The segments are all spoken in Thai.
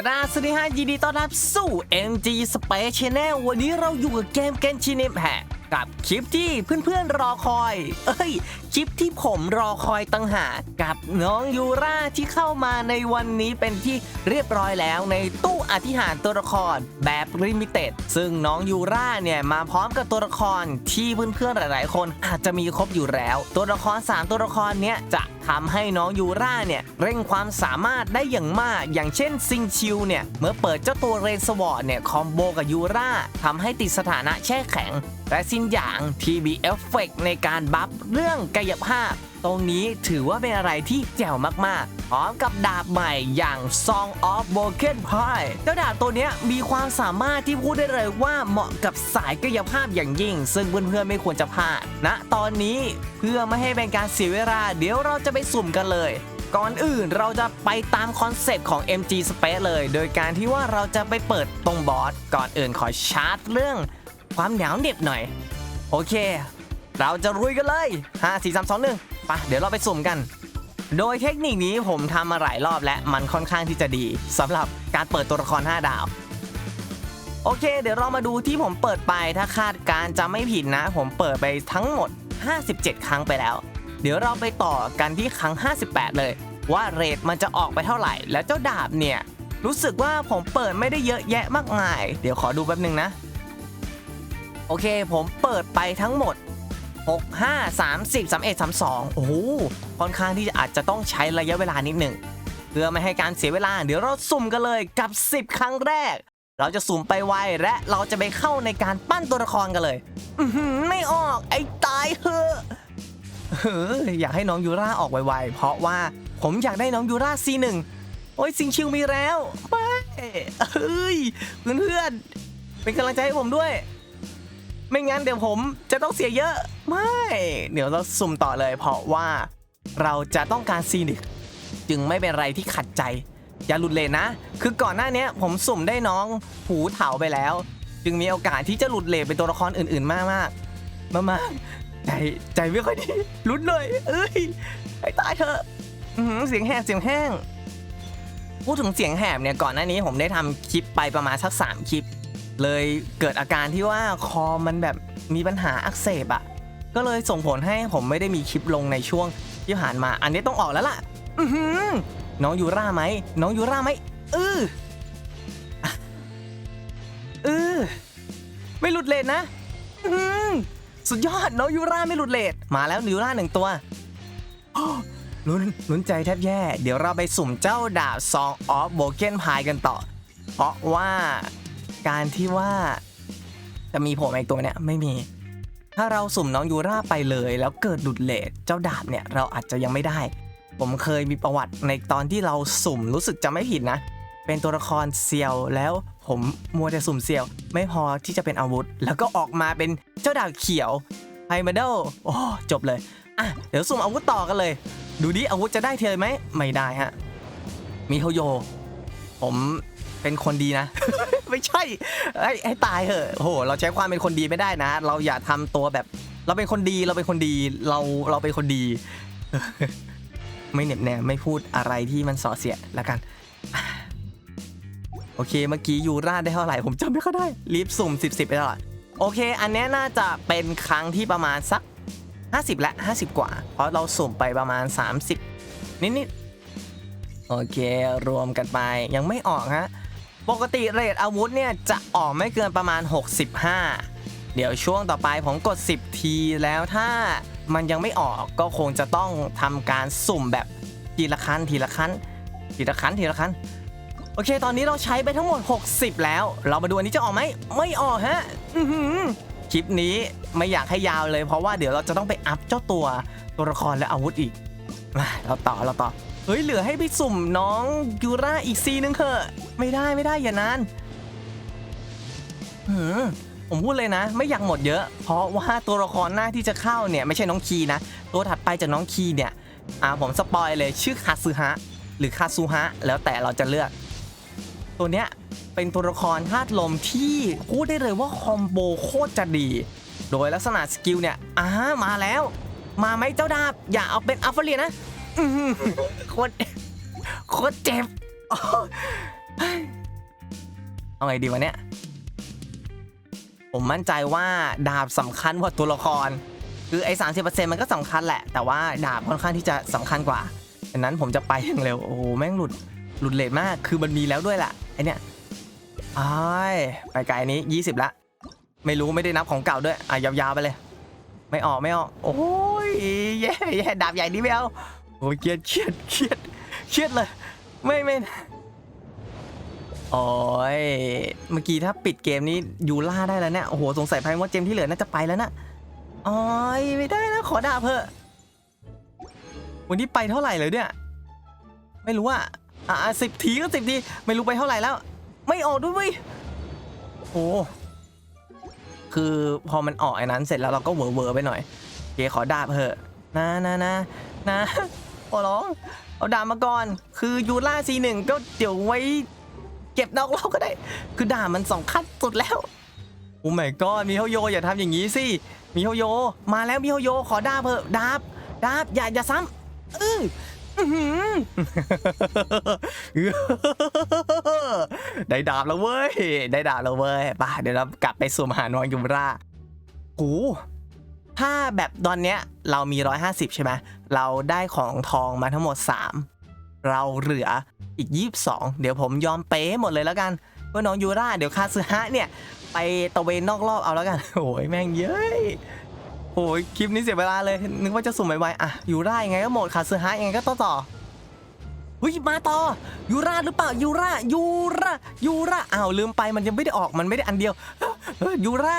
กระดาสวัสดีฮะยินดีต้อนรับสู่ MG Space Channel วันนี้เราอยู่กับเกมเกนชิน p แ c กับคลิปที่เพื่อนๆรอคอย เอ้ย คลิปที่ผมรอคอยตั้งหากกับน้องยูราที่เข้ามาในวันนี้เป็นที่เรียบร้อยแล้วในตู้อธิหารตัวละครแบบลิมิเต็ด ซึ่งน้องยูราเนี่ยมาพร้อมกับตัวละครที่เพื่อนๆหลายๆ คนอาจจะมีครบอยู่แล้ว ตัวละคร 3 ตัวละครเนี้ยจะ ทำให้น้องยูราเนี่ยเร่งความสามารถได้อย่างมาก อย่างเช่นซิงชิวเนี่ยเมื่อเปิดเจ้าตัวเรนสวอร์ดเนี่ยคอมโบกับยูราทำให้ติดสถานะแช่แข็ง และสิ้นอย่างที่มีเอฟเฟกในการบัฟเรื่องกายภาพ ตรงนี้ถือว่าเป็นอะไรที่แจ๋วมากๆ พร้อมกับดาบใหม่อย่าง Song of Broken Pie เจ้าดาบตัวนี้มีความสามารถที่พูดได้เลยว่าเหมาะกับสายกายภาพอย่างยิ่ง ซึ่งเพื่อนๆไม่ควรจะพลาดณตอนนี้เพื่อไม่ให้เป็นการเสียเวลาเดี๋ยวเราจะไปสุ่มกันเลยก่อนอื่นเราจะไปตามคอนเซปต์ของ MG Space เลย โดยการที่ว่าเราจะไปเปิดตรงบอสก่อนอื่นขอชาร์จเรื่อง ความหนาวเหน็บหน่อย โอเค เราจะรุยกันเลย5 4 3 2 1ไปะเดี๋ยวเราไปสุ่มกัน โดยเทคนิคนี้ผมทำมาหลายรอบและมันค่อนข้างที่จะดีสำหรับการเปิดตัวละคร 5 ดาวโอเค เดี๋ยวเรามาดูที่ผมเปิดไปถ้าคาดการจะไม่ผิดนะ ผมเปิดไปทั้งหมด 57 ครั้งไปแล้ว เดี๋ยวเราไปต่อกันที่ครั้ง 58 เลย ว่าเรทมันจะออกไปเท่าไหร่ แล้วเจ้าดาบเนี่ย รู้สึกว่าผมเปิดไม่ได้เยอะแยะมากมาย เดี๋ยวขอดูแป๊บนึงนะ โอเค ผมเปิดไปทั้งหมด 6 5 30 31 32 โอ้โห ค่อนข้างที่อาจจะต้องใช้ระยะเวลานิดหนึ่ง เพื่อไม่ให้การเสียเวลา เดี๋ยวเราสุ่มกันเลยกับ 10 ครั้งแรก เราจะสุ่มไปไวและเราจะไปเข้าในการปั้นตัวละครกันเลย อืไม่ออก ไอ้ตายเหอะเฮ้ออยากให้น้องยูราออกไวๆ เพราะว่าผมอยากได้น้องยูรา C1 โอ้ยซิงชิวมีแล้วไม่เฮ้ยเพื่อนๆเป็นกำลังใจให้ผมด้วย ไม่งั้นเดี๋ยวผมจะต้องเสียเยอะ ไม่ เดี๋ยวเราสุ่มต่อเลย เพราะว่าเราจะต้องการซีนิกจึงไม่เป็นไรที่ขัดใจ อย่าหลุดเลนนะ คือก่อนหน้านี้ผมสุ่มได้น้องหูเถาไปแล้ว จึงมีโอกาสที่จะหลุดเลนเป็นตัวละครอื่นๆ มากมากมากๆใจใจไม่ค่อยดีลุ้นเลย เอ้ยไอ้ตายเถอะเสียงแหบเสียงแห้ง พูดถึงเสียงแหบเนี่ยก่อนหน้านี้ผมได้ทำคลิปไปประมาณสักสามคลิป เลยเกิดอาการที่ว่าคอมันแบบมีปัญหาอักเสบอะ่ะก็เลยส่งผลให้ผมไม่ได้มีคลิปลงในช่วงที่ผ่านมา อันนี้ต้องออกแล้วล่ะ อือน้องยูราไหม น้องยูราไหมเอออะเออไม่หลุดเลทนะสุดยอดน้องยูราไม่หลุดเลทมาแล้วยูราหนึ่งตัวลุ้นลุ้นใจแทบแย่ เดี๋ยวเราไปสุ่มเจ้าดาบซองออฟโบเกนพายกันต่อ เพราะว่า การที่ว่า จะมีโผมอีกตัวเนี่ยไม่มี ถ้าเราสุ่มน้องยูราไปเลย แล้วเกิดหลุดเลทเจ้าดาบเนี่ยเราอาจจะยังไม่ได้ ผมเคยมีประวัติในตอนที่เราสุ่มรู้สึกจะไม่ผิดนะ เป็นตัวละครเซียวแล้วผมมัวแต่สุ่มเซียว ไม่พอที่จะเป็นอาวุธ แล้วก็ออกมาเป็นเจ้าดาบเขียวไฮมาเดลโอ้จบเลยอะเดี๋ยวสุ่มอาวุธต่อกันเลย ดูดิอาวุธจะได้เทียไหมไม่ได้ฮะมีโฮโย ผม เป็นคนดีนะ ไม่ใช่ไอ้ให้ตายเหอะโอ้โหเราใช้ความเป็นคนดีไม่ได้นะ เราอย่าทำตัวแบบ เราเป็นคนดีเราเป็นคนดีเราเราเป็นคนดี ไม่เหน็บแนมไม่พูดอะไรที่มันส่อเสียดละกัน โอเคเมื่อกี้ยูราได้เท่าไหร่ผมจำไม่ค่อยได้รีบสุ่ม 10 10ไปตลอดโอเค อันเนี้ยน่าจะเป็นครั้งที่ประมาณสัก 50 และ 50 กว่า เพราะเราสุ่มไปประมาณ 30 นิดๆโอเค รวมกันไปยังไม่ออกฮะ ปกติเรทอาวุธเนี่ยจะออกไม่เกินประมาณ 65 เดี๋ยวช่วงต่อไปผมกด 10 ทีแล้วถ้ามันยังไม่ออกก็คงจะต้องทำการสุ่มแบบทีละคันทีละคันทีละคันทีละคันโอเค ตอนนี้เราใช้ไปทั้งหมด 60 แล้ว เรามาดูอันนี้จะออกไหม ไม่ออกฮะคลิปนี้ไม่อยากให้ยาวเลยเพราะว่าเดี๋ยวเราจะต้องไปอัพเจ้าตัวตัวละครและอาวุธอีกมาเราต่อเราต่อ เฮ้ยเหลือให้ไปสุ่มน้องยูราอีกซีนึงเถอะไม่ได้ไม่ได้อย่านานหืมผมพูดเลยนะ ไม่อยากหมดเยอะ เพราะว่าตัวละครหน้าที่จะเข้าเนี่ยไม่ใช่น้องคีนะ ตัวถัดไปจากน้องคีเนี่ยอ่าผมสปอยเลยชื่อคาซึฮะหรือคาซูฮะแล้วแต่เราจะเลือก ตัวเนี้ยเป็นตัวละครธาตุลมที่พูดได้เลยว่าคอมโบโคตรจะดี โดยลักษณะสกิลเนี่ยอ่ามาแล้ว มาไหมเจ้าดาบอย่าเอาเป็นอัลฟเรียนะ อื้อหือโคตรโคตรเจ็บอ๋อเอาไงดีวะเนี่ย ผมมั่นใจว่าดาบสำคัญกว่าตัวละคร คือไอ้สามสิบเปอร์เซ็นต์มันก็สำคัญแหละ แต่ว่าดาบค่อนข้างที่จะสำคัญกว่าดังนั้นผมจะไปอย่างเร็ว โอ้โห แม่งหลุด หลุดเลทมาก คือมันมีแล้วด้วยล่ะ ไอเนี่ยอ้ายไปไกลนี้20ละ ไม่รู้ไม่ได้นับของเก่าด้วย อะยาวๆไปเลย ไม่ออกไม่ออก โอ้ยแย่แย่ดาบใหญ่นี้ไม่เอา โอ้ยเครียดเครียดเครียดเครียดเลย ไม่ไม่โอ้ยเมื่อกี้ถ้าปิดเกมนี้ยูล่าได้แล้วเนี่ย โอ้โห สงสัยไพ่ว่าเจมที่เหลือน่าจะไปแล้วนะโอ้ยไม่ได้นะ ขอดาบเถอะวันนี้ไปเท่าไหร่เลยเนี่ย ไม่รู้อะอะสิบทีก็สิบที ไม่รู้ไปเท่าไหร่แล้ว ไม่ออกด้วยเว้ยโอ้คือพอมันออกไอ้นั้นเสร็จแล้วเราก็เวอร์เวอร์ไปหน่อยเคขอดาบเถอะนะนะนะนะ ขอร้อง เอาดาบมาก่อน คือยูล่าซีหนึ่งก็เดี๋ยวไว้ เก็บนอกรอบก็ได้ คือดาบมันสองขั้นสุดแล้วโอ้ไม่ก็มีเฮโยอย่าทำอย่างนี้สิ มีเฮโย มาแล้วมีเฮโย ขอดาบเถอะดาบดาบอย่าอย่าซ้ำเอออื้อได้ดาบแล้วเว้ย ได้ดาบแล้วเว้ยไป่ะเดี๋ยวเรากลับไปสู่มหานองยุมราโห ถ้าแบบตอนเนี้ยเรามี 150 ใช่ไหมเราได้ของทองมาทั้งหมด 3 เราเหลืออีก 22 เดี๋ยวผมยอมเป๊หมดเลยแล้วกันเพื่อน้องยูราเดี๋ยวคาซึฮะเนี่ย ไปตะเวนนอกรอบเอาแล้วกันโอ้ยแม่งเย้ยโอ้ยคลิปนี้เสียเวลาเลย นึกว่าจะสุ่มไวๆอะยูรายังไงก็หมดคาซึฮะยังไงก็ต่อต่อเฮ้ยมาต่อยูราหรือเปล่ายูรายูรายูราอ้าวลืมไปมันยังไม่ได้ออกมันไม่ได้อันเดียวยยูรา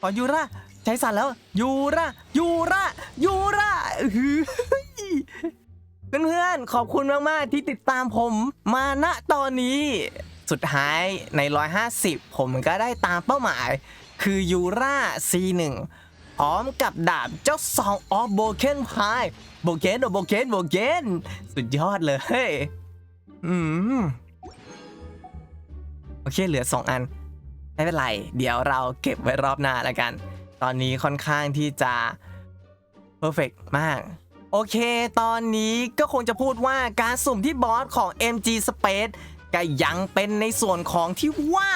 ขอยูรา ใจสั่นแล้วยูรายูรายูราอื้อหือเพื่อนขอบคุณมาก ๆ ที่ติดตามผมมาณตอนนี้ สุดท้ายใน 150 ผมก็ได้ตามเป้าหมาย คือยูรา C1 พร้อมกับดาบเจ้าซองออฟโบเคนพายโบเกนโบเกนโบเกนสุดยอดเลย อืมโอเคเหลือ 2 อัน ไม่เป็นไร เดี๋ยวเราเก็บไว้รอบหน้าแล้วกัน ตอนนี้ค่อนข้างที่จะเพอร์เฟกมาก โอเค ตอนนี้ก็คงจะพูดว่าการสุ่มที่บอสของ MG Space ก็ยังเป็นในส่วนของที่ว่า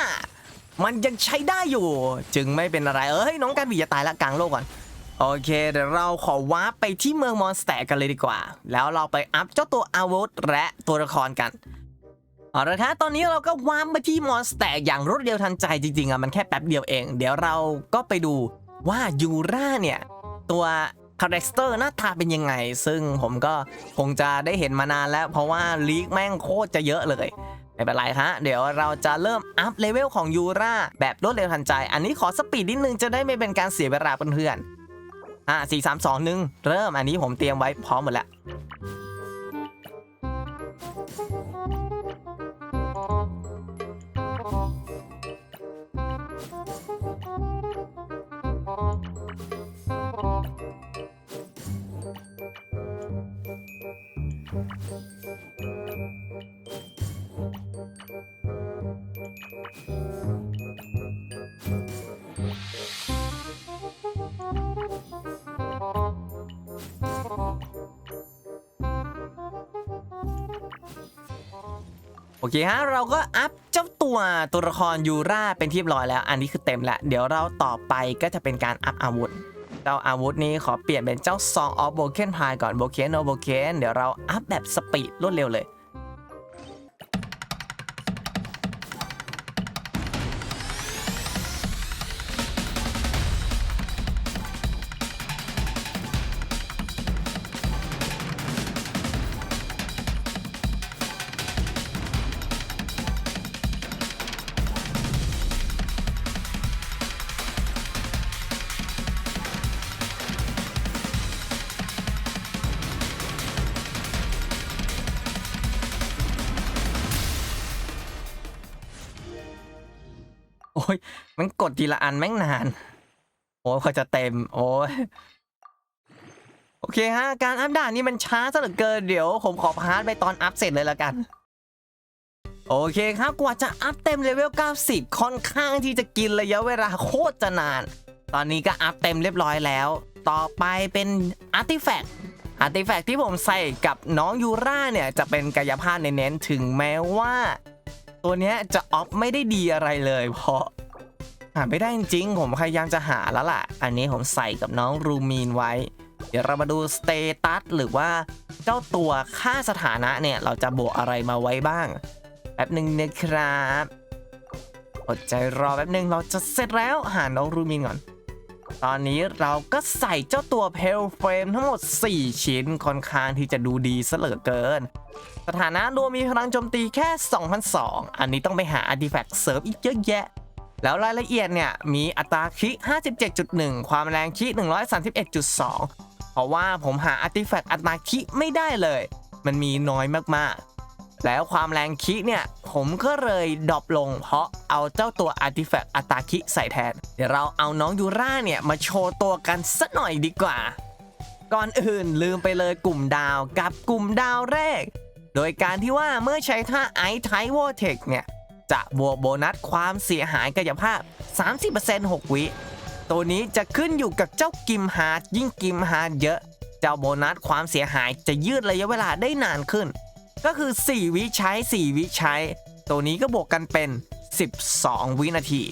มันยังใช้ได้อยู่ จึงไม่เป็นอะไร เอ้ย น้องการบีจะตายละกลางโลกก่อน โอเค เดี๋ยวเราขอวาร์ปไปที่เมืองมอนสเตอร์กันเลยดีกว่า แล้วเราไปอัพเจ้าตัวอาวุธและตัวละครกันเอาละครับตอนนี้เราก็วาร์ปมาที่มอนสเตอร์อย่างรวดเร็วทันใจจริงๆอะมันแค่แป๊บเดียวเอง เดี๋ยวเราก็ไปดู ว่ายูราเนี่ยตัวคาแรคเตอร์หน้าตาเป็นยังไง ซึ่งผมก็คงจะได้เห็นมานานแล้ว เพราะว่าลีกแม่งโคตรจะเยอะเลยไม่เป็นไรฮะ เดี๋ยวเราจะเริ่มอัพเลเวลของยูราแบบรวดเร็วทันใจ อันนี้ขอสปีดนิดนึงจะได้ไม่เป็นการเสียเวลาเพื่อนๆอะสี่สามสองหนึ่งเริ่มอันนี้ผมเตรียมไว้พร้อมหมดแล้ว โอเคฮะเราก็อัพเจ้าตัวตัวละครยูราเป็นที่เรียบร้อยแล้ว อันนี้คือเต็มแล้วเดี๋ยวเราต่อไปก็จะเป็นการอัพอาวุธเจ้าอาวุธนี้ขอเปลี่ยนเป็นเจ้าซองออฟโบเคนพายก่อนโบเคนโอโบเคนเดี๋ยวเราอัพแบบสปีดรวดเร็วเลย มันกดทีละอันแม่งนาน โอ้ยเขาจะเต็ม โอ้ยโอเคฮะ การอัพด่านนี้มันช้าซะเหลือเกิน เดี๋ยวผมขอพาร์ทไปตอนอัพเสร็จเลยละกัน โอเคครับ กว่าจะอัพเต็มเลเวล 90 ค่อนข้างที่จะกินระยะเวลาโคตรจะนาน ตอนนี้ก็อัพเต็มเรียบร้อยแล้ว ต่อไปเป็นอาร์ติแฟกต์อาร์ติแฟกต์ที่ผมใส่กับน้องยูราเนี่ย จะเป็นกายภาพเน้นๆถึงแม้ว่า ตัวนี้จะออฟไม่ได้ดีอะไรเลย เพราะ หาไม่ได้จริงๆ ผมพยายามจะหาแล้วล่ะ อันนี้ผมใส่กับน้องรูมีนไว้ เดี๋ยวเรามาดูสเตตัสหรือว่าเจ้าตัวค่าสถานะเนี่ย เราจะบวกอะไรมาไว้บ้าง แป๊บหนึ่งนะครับอดใจรอแป๊บหนึ่งเราจะเสร็จแล้วหาน้องรูมินก่อน ตอนนี้เราก็ใส่เจ้าตัวเพลเฟรมทั้งหมด 4 ชิ้นค่อนข้างที่จะดูดีเหลือเกิน สถานะรวมมีพลังโจมตีแค่ 2,002อันนี้ต้องไปหาอาร์ติแฟกต์เสริมอีกเยอะแยะ แล้วรายละเอียดเนี่ยมีอัตราคิ57.1 ความแรงคิ131.2 เพราะว่าผมหาอาร์ติแฟกต์อัตราคิไม่ได้เลย มันมีน้อยมากๆ แล้วความแรงคิเนี่ยผมก็เลยดรอปลง เพราะเอาเจ้าตัวอาร์ติแฟกต์อัตราคิใส่แทน เดี๋ยวเราเอาน้องยูราเนี่ยมาโชว์ตัวกันสักหน่อยดีกว่า ก่อนอื่นลืมไปเลยกลุ่มดาวกับกลุ่มดาวแรก โดยการที่ว่าเมื่อใช้ท่าไอไทวอเทคเนี่ย จะบวกโบนัสความเสียหายกายภาพ 30% 6 วิ ตัวนี้จะขึ้นอยู่กับเจ้ากิมฮาร์ดยิ่งกิมฮาร์ดเยอะ เจ้าโบนัสความเสียหายจะยืดระยะเวลาได้นานขึ้น ก็คือ 4 วิใช้ 4 วิใช้ ตัวนี้ก็บวกกันเป็น 12 วินาที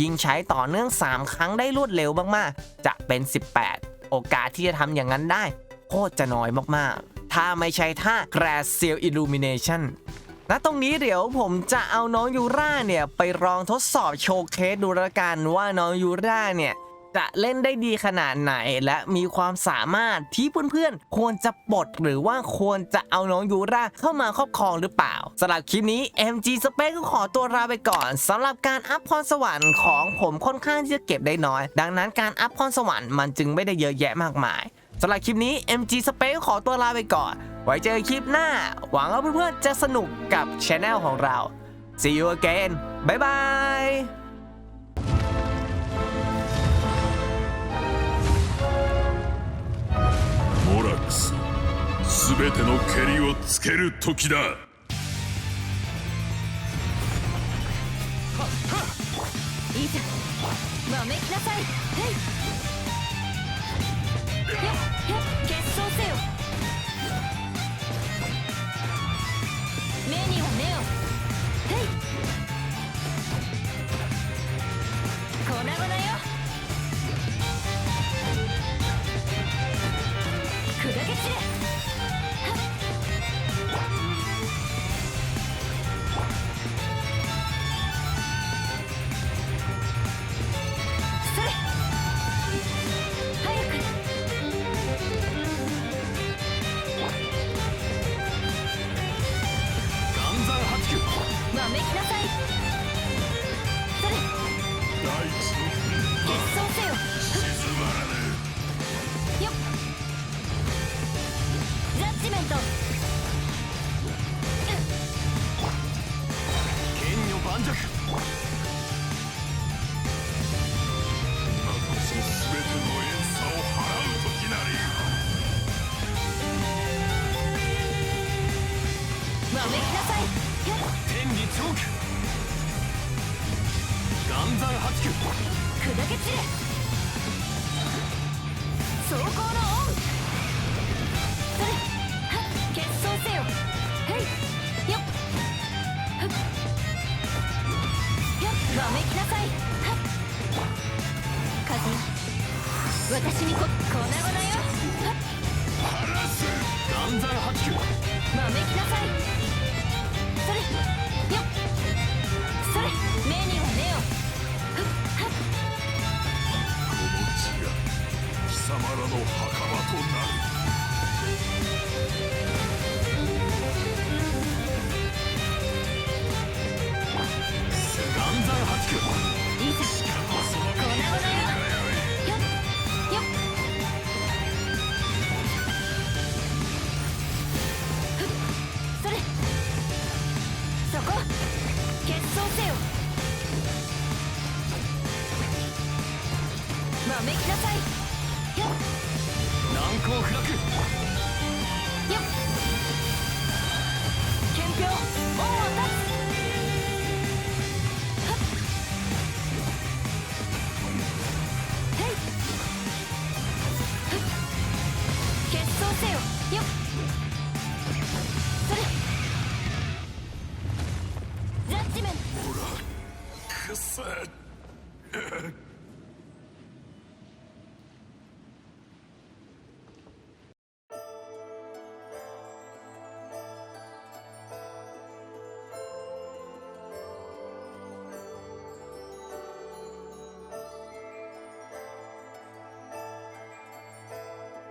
ยิ่งใช้ต่อเนื่อง 3 ครั้งได้รวดเร็วมากๆ จะเป็น 18 โอกาสที่จะทำอย่างนั้นได้ โคตรจะน้อยมากๆ ถ้าไม่ใช้ท่า Gracial Illumination ณตรงนี้เดี๋ยวผมจะเอาน้องยูราเนี่ยไปลองทดสอบโชว์เคสดูละกันว่าน้องยูราเนี่ยจะเล่นได้ดีขนาดไหนและมีความสามารถที่เพื่อนๆ ควรจะปลดหรือว่าควรจะเอาน้องยูราเข้ามาครอบครองหรือเปล่าสำหรับคลิปนี้ MG Space ก็ขอตัวลาไปก่อนสำหรับการอัพพรสวรรค์ของผมค่อนข้างที่จะเก็บได้น้อย ดังนั้นการอัพพรสวรรค์มันจึงไม่ได้เยอะแยะมากมาย สำหรับคลิปนี้ MG Space ก็ขอตัวลาไปก่อน ไว้เจอคลิปหน้า หวังว่าเพื่อนๆจะสนุกกับช anel ของเรา See you again บ๊ายบาย モラクス全ての蹴りをつける時だいざわめきなさいへいよっよっ 結晶せよわめきなさい。天理チョーク岩山八九砕け散れ。走行のオン。それ。はっ。結晶せよ。へいよっ。わめきなさい。風よ私にこ粉々よ。はっ。晴らす岩山八九せよ。よっ。それ。ジャッジメント。